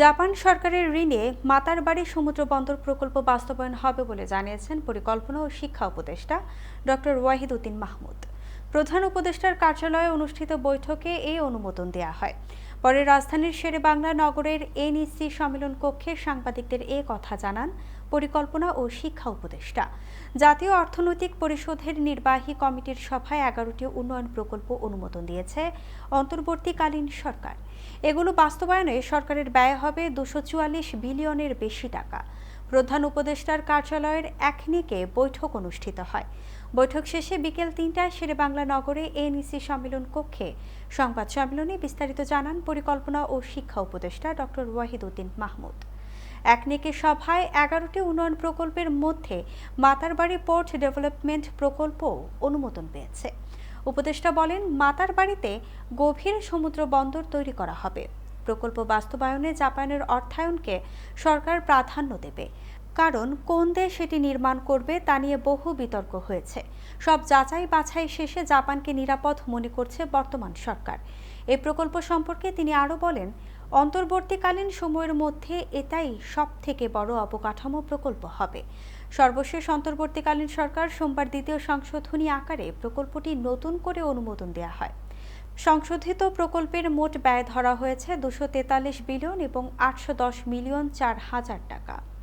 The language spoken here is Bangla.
জাপান সরকারের ঋণে মাতার বাড়ি সমুদ্র বন্দর প্রকল্প বাস্তবায়ন হবে বলে জানিয়েছেন পরিকল্পনা ও শিক্ষা উপদেষ্টা ডক্টর ওয়াহিদ উদ্দিন মাহমুদ। প্রধান উপদেষ্টার কার্যালয়ে অনুষ্ঠিত বৈঠকে এই অনুমোদন দেয়া হয়। পরে রাজধানীর শেরে বাংলা নগরের এনইসি সম্মেলন কক্ষে সাংবাদিকদের এ কথা জানান পরিকল্পনা ও শিক্ষা উপদেষ্টা। জাতীয় অর্থনৈতিক পরিষদের নির্বাহী কমিটির সভায় এগারোটি উন্নয়ন প্রকল্প অনুমোদন দিয়েছে অন্তর্বর্তীকালীন সরকার। এগুলো বাস্তবায়নে সরকারের ব্যয় হবে দুশো বিলিয়নের বেশি টাকা। প্রধান উপদেষ্টার কার্যালয়ের একনিকে বৈঠক অনুষ্ঠিত হয়। বৈঠক শেষে বিকেল তিনটায় শেরেবাংলা নগরে এনইসি সম্মেলন কক্ষে সংবাদ সম্মেলনে বিস্তারিত জানান পরিকল্পনা ও শিক্ষা উপদেষ্টা ডক্টর ওয়াহিদ উদ্দিন মাহমুদ। একনেকে সভায় এগারোটি উন্নয়ন প্রকল্পের মধ্যে মাতারবাড়ি পোর্ট ডেভেলপমেন্ট প্রকল্প অনুমোদন পেয়েছে। উপদেষ্টা বলেন মাতার বাড়িতে গভীর সমুদ্র বন্দর তৈরি করা হবে। প্রকল্প বাস্তবায়নে জাপানের অর্থায়নকে সরকার প্রাধান্য দেবে। কারণ, কোন দেশ সেটি নির্মাণ করবে তা নিয়ে বহু বিতর্ক হয়েছে। সব যাচাই বাছাই শেষে জাপানকে নিরাপদ মনে করছে বর্তমান সরকার। এই প্রকল্প সম্পর্কে তিনি আরও বলেন, অন্তর্বর্তীকালীন সময়ের মধ্যে এটাই সব থেকে বড় অবকাঠামো প্রকল্প হবে। সর্বশেষ অন্তর্বর্তীকালীন সরকার সোমবার দ্বিতীয় সংশোধনী আকারে প্রকল্পটি নতুন করে অনুমোদন দেওয়া হয়। সংশোধিত প্রকল্পের মোট ব্যয় ধরা হয়েছে দুশো তেতাল্লিশ বিলিয়ন এবং আটশো দশ মিলিয়ন চার হাজার টাকা।